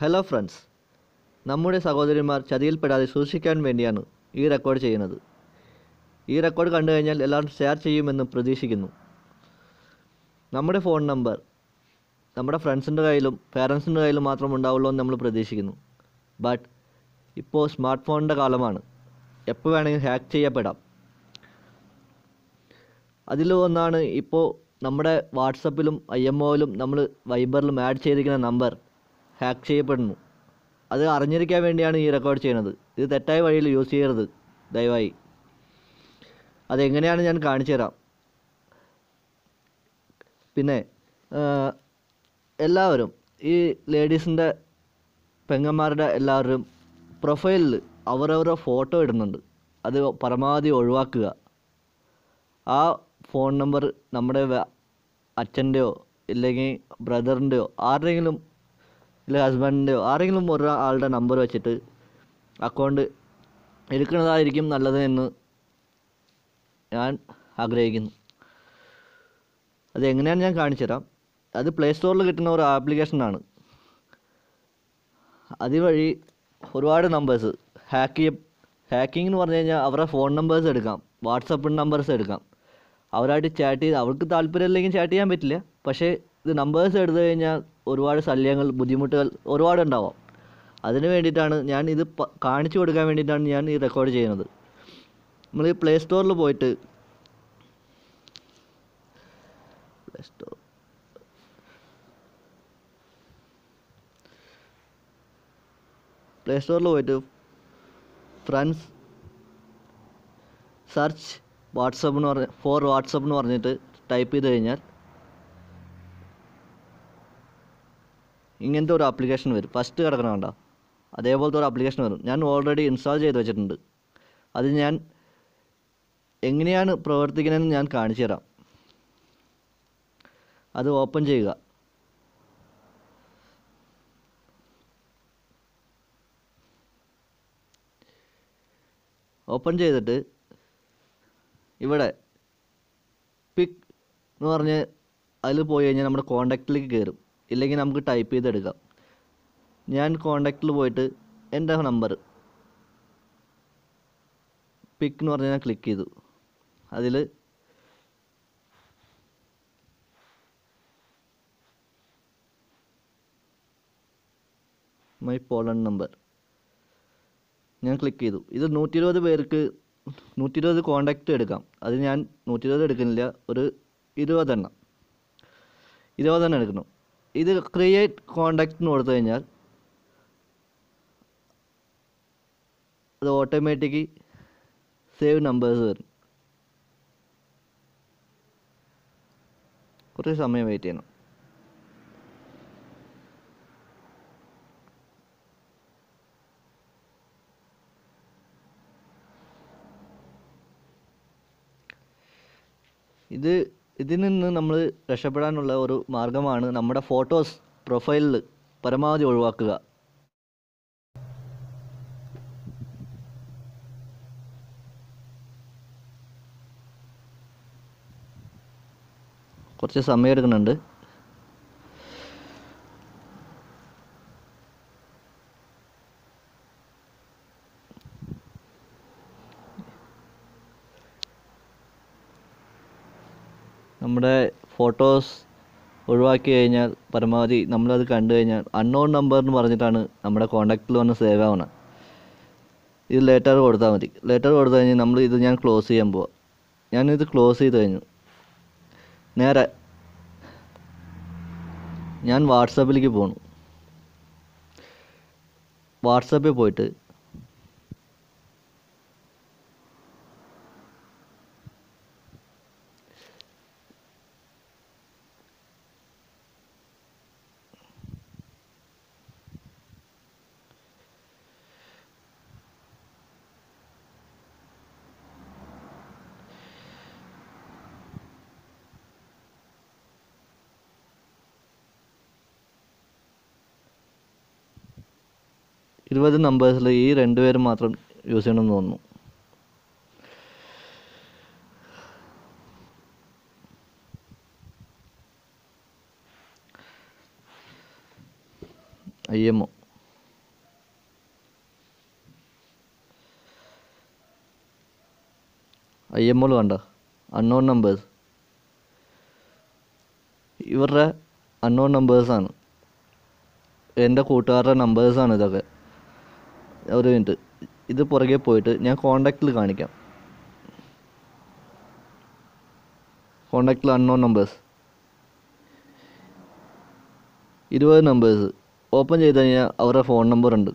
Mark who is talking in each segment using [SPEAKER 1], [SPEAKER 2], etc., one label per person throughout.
[SPEAKER 1] Hello friends നമ്മുടെ സഹോദരിമാർ ചതിയിൽപ്പെടാതെ സൂക്ഷിക്കാൻ വേണ്ടിയാണ് ഈ റെക്കോർഡ് ചെയ്യുന്നത്. ഈ റെക്കോർഡ് കണ്ടു കഴിഞ്ഞാൽ എല്ലാവരും ഷെയർ ചെയ്യുമെന്ന് പ്രതീക്ഷിക്കുന്നു. നമ്മുടെ ഫോൺ നമ്പർ നമ്മുടെ ഫ്രണ്ട്സിന്റെ കയ്യിലും പേരൻസിന്റെ കയ്യിലും മാത്രം ഉണ്ടാവുള്ളൂ എന്ന് നമ്മൾ പ്രതീക്ഷിക്കുന്നു. ബട്ട് ഇപ്പോൾ സ്മാർട്ട് ഫോണിന്റെ കാലമാണ്. എപ്പോൾ വേണമെങ്കിലും ഹാക്ക് ചെയ്യപ്പെടാം. അതിൽ ഒന്നാണ് ഇപ്പോൾ നമ്മുടെ വാട്സപ്പിലും ഐ എം ഒയിലും നമ്മൾ വൈബറിലും ആഡ് ചെയ്തിരിക്കുന്ന നമ്പർ ഹാക്ക് ചെയ്യപ്പെടുന്നു. അത് അറിഞ്ഞിരിക്കാൻ വേണ്ടിയാണ് ഈ റെക്കോർഡ് ചെയ്യുന്നത്. ഇത് തെറ്റായ വഴിയിൽ യൂസ് ചെയ്യരുത്. ദയവായി. അതെങ്ങനെയാണ് ഞാൻ കാണിച്ചു തരാം. പിന്നെ എല്ലാവരും ഈ ലേഡീസിന്റെ പെങ്ങന്മാരുടെ എല്ലാവരും പ്രൊഫൈലിൽ അവരവരുടെ ഫോട്ടോ ഇടുന്നുണ്ട്. അത് പരമാവധി ഒഴിവാക്കുക. ആ ഫോൺ നമ്പർ നമ്മുടെ അച്ഛന്റെയോ ഇല്ലെങ്കിൽ ബ്രദറിന്റെയോ ആരുടെയെങ്കിലും ഇല്ല ഹസ്ബൻഡിന്റെയോ ആരെങ്കിലും ഒരാളുടെ നമ്പർ വെച്ചിട്ട് അക്കൗണ്ട് എടുക്കുന്നതായിരിക്കും നല്ലത് എന്ന് ഞാൻ ആഗ്രഹിക്കുന്നു. അതെങ്ങനെയാണ് ഞാൻ കാണിച്ചു തരാം. അത് പ്ലേ സ്റ്റോറിൽ കിട്ടുന്ന ഒരു ആപ്ലിക്കേഷനാണ് അതുവഴി ഒരുപാട് നമ്പേഴ്സ് ഹാക്ക് ചെയ്യ ഹാക്കിംഗ് എന്ന് പറഞ്ഞു കഴിഞ്ഞാൽ അവരുടെ ഫോൺ നമ്പേഴ്സ് എടുക്കാം വാട്സപ്പ് നമ്പേഴ്സ് എടുക്കാം. അവരായിട്ട് ചാറ്റ് ചെയ്ത് അവർക്ക് താല്പര്യമില്ലെങ്കിൽ ചാറ്റ് ചെയ്യാൻ പറ്റില്ല. പക്ഷേ ഇത് നമ്പേഴ്സ് എടുത്തു കഴിഞ്ഞാൽ ഒരുപാട് ശല്യങ്ങൾ ബുദ്ധിമുട്ടുകൾ ഒരുപാട് ഉണ്ടാവാം അതിന് വേണ്ടിയിട്ടാണ് ഞാൻ ഇത് കാണിച്ചു കൊടുക്കാൻ വേണ്ടിയിട്ടാണ് ഞാൻ ഈ റെക്കോർഡ് ചെയ്യുന്നത്. നമ്മൾ ഈ പ്ലേ സ്റ്റോറിൽ പോയിട്ട് പ്ലേ സ്റ്റോർ പ്ലേ സ്റ്റോറിൽ പോയിട്ട് ഫ്രണ്ട്സ് സെർച്ച് വാട്സപ്പ് എന്ന് പറഞ്ഞ ഫോർ വാട്സപ്പ് എന്ന് പറഞ്ഞിട്ട് ടൈപ്പ് ചെയ്ത് കഴിഞ്ഞാൽ ഇങ്ങനത്തെ ഒരു ആപ്ലിക്കേഷൻ വരും. ഫസ്റ്റ് കിടക്കണം വേണ്ട അതേപോലത്തെ ഒരു ആപ്ലിക്കേഷൻ വരും. ഞാൻ ഓൾറെഡി ഇൻസ്റ്റാൾ ചെയ്ത് വെച്ചിട്ടുണ്ട്. അത് ഞാൻ എങ്ങനെയാണ് പ്രവർത്തിക്കുന്നതെന്ന് ഞാൻ കാണിച്ചു തരാം. അത് ഓപ്പൺ ചെയ്യുക. ഓപ്പൺ ചെയ്തിട്ട് ഇവിടെ പിക്ക് എന്ന് പറഞ്ഞ് അതിൽ പോയി കഴിഞ്ഞാൽ നമ്മുടെ കോണ്ടാക്റ്റിലേക്ക് കയറും. ഇല്ലെങ്കിൽ നമുക്ക് ടൈപ്പ് ചെയ്തെടുക്കാം. ഞാൻ കോണ്ടാക്റ്റിൽ പോയിട്ട് എന്റെ നമ്പർ പിക്ക് എന്ന് പറഞ്ഞ് ഞാൻ ക്ലിക്ക് ചെയ്തു. അതിൽ മൈ പോളണ്ട് നമ്പർ ഞാൻ ക്ലിക്ക് ചെയ്തു. ഇത് നൂറ്റി ഇരുപത് പേർക്ക് നൂറ്റി ഇരുപത് കോണ്ടാക്റ്റ് എടുക്കാം. അത് ഞാൻ നൂറ്റി ഇരുപത് എടുക്കുന്നില്ല ഒരു ഇരുപതെണ്ണം. ഇരുപതെണ്ണം എടുക്കണം ഇത് ക്രിയേറ്റ് കോണ്ടാക്റ്റ് എന്ന് കൊടുത്തു കഴിഞ്ഞാൽ അത് ഓട്ടോമാറ്റിക്കി സേവ് നമ്പേഴ്സ് വരും. കുറച്ച് സമയം വെയിറ്റ് ചെയ്യണം. ഇത് ഇതിൽ നിന്ന് നമ്മൾ രക്ഷപ്പെടാനുള്ള ഒരു മാർഗമാണ് നമ്മുടെ ഫോട്ടോസ് പ്രൊഫൈലിൽ പരമാവധി ഒഴിവാക്കുക. കുറച്ച് സമയം എടുക്കുന്നുണ്ട്. നമ്മുടെ ഫോട്ടോസ് ഒഴിവാക്കി കഴിഞ്ഞാൽ പരമാവധി നമ്മളത് കണ്ടു കഴിഞ്ഞാൽ അൺനോൺ നമ്പർ എന്ന് പറഞ്ഞിട്ടാണ് നമ്മുടെ കോണ്ടാക്റ്റിൽ വന്ന് സേവ് ആവണം ഇത് ലെറ്റർ കൊടുത്താൽ മതി. ലെറ്റർ കൊടുത്തു കഴിഞ്ഞാൽ നമ്മൾ ഇത് ഞാൻ ക്ലോസ് ചെയ്യാൻ പോവാം. ഞാനിത് ക്ലോസ് ചെയ്ത് കഴിഞ്ഞു. നേരെ ഞാൻ വാട്സാപ്പിലേക്ക് പോണു. വാട്സാപ്പിൽ പോയിട്ട് ഇരുപത് നമ്പേഴ്സിൽ ഈ രണ്ട് പേര് മാത്രം യൂസ് ചെയ്യണമെന്ന് തോന്നുന്നു. I M O I M ഒൽ വേണ്ട അൺനോൺ നമ്പേഴ്സ് ഇവരുടെ അൺനോൺ നമ്പേഴ്സാണ് എന്റെ കൂട്ടുകാരുടെ നമ്പേഴ്സാണ് ഇതൊക്കെ. ഒരു മിനിറ്റ് ഇത് പുറകെ പോയിട്ട് ഞാൻ കോണ്ടാക്റ്റിൽ കാണിക്കാം. കോണ്ടാക്റ്റിൽ അൺനോൺ നമ്പേഴ്സ് ഇരുപത് നമ്പേഴ്സ് ഓപ്പൺ ചെയ്ത് കഴിഞ്ഞാൽ അവരുടെ ഫോൺ നമ്പർ ഉണ്ട്.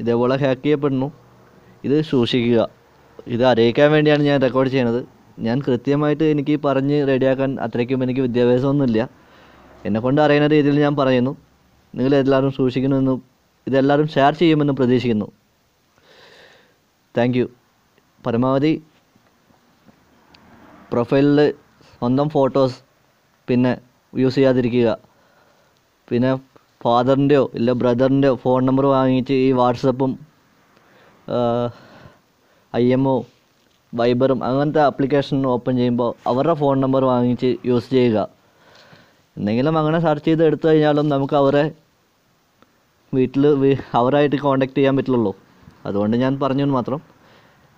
[SPEAKER 1] ഇതേപോലെ ഹാക്ക് ചെയ്യപ്പെടുന്നു. ഇത് സൂക്ഷിക്കുക. ഇത് അറിയിക്കാൻ വേണ്ടിയാണ് ഞാൻ റെക്കോർഡ് ചെയ്യുന്നത് ഞാൻ കൃത്യമായിട്ട് എനിക്ക് പറഞ്ഞ് റെഡിയാക്കാൻ അത്രയ്ക്കും എനിക്ക് വിദ്യാഭ്യാസമൊന്നുമില്ല. എന്നെക്കൊണ്ട് അറിയുന്ന രീതിയിൽ ഞാൻ പറയുന്നു. നിങ്ങൾ നിങ്ങളെല്ലാവരും സൂക്ഷിക്കണമെന്നും ഇതെല്ലാവരും ഷെയർ ചെയ്യുമെന്നും പ്രതീക്ഷിക്കുന്നു. താങ്ക് യു പരമാവധി പ്രൊഫൈലിൽ സ്വന്തം ഫോട്ടോസ് പിന്നെ യൂസ് ചെയ്യാതിരിക്കുക. പിന്നെ ഫാദറിന്റെയോ ഇല്ല ബ്രദറിന്റെയോ ഫോൺ നമ്പർ വാങ്ങിച്ച് ഈ വാട്സപ്പും ഐ എം ഒ വൈബറും അങ്ങനത്തെ ആപ്ലിക്കേഷൻ ഓപ്പൺ ചെയ്യുമ്പോൾ അവരുടെ ഫോൺ നമ്പർ വാങ്ങിച്ച് യൂസ് ചെയ്യുക. എന്തെങ്കിലും അങ്ങനെ സെർച്ച് ചെയ്ത് എടുത്തു കഴിഞ്ഞാലും നമുക്ക് അവരെ വീട്ടിൽ അവരായിട്ട് കോണ്ടാക്ട് ചെയ്യാൻ പറ്റുള്ളൂ അതുകൊണ്ട് ഞാൻ പറഞ്ഞു മാത്രം.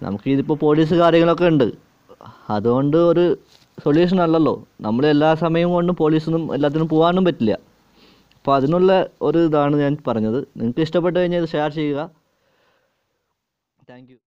[SPEAKER 1] നമുക്ക് ഇതിപ്പോൾ പോലീസ് കാര്യങ്ങളൊക്കെ ഉണ്ട്. അതുകൊണ്ട് ഒരു സൊല്യൂഷൻ അല്ലല്ലോ. നമ്മൾ എല്ലാ സമയം കൊണ്ടും പോലീസിനും എല്ലാത്തിനും പോകാനും പറ്റില്ല. അപ്പോൾ അതിനുള്ള ഒരു ഇതാണ് ഞാൻ പറഞ്ഞത്. നിങ്ങൾക്ക് ഇഷ്ടപ്പെട്ടു കഴിഞ്ഞാൽ ഇത് ഷെയർ ചെയ്യുക. താങ്ക്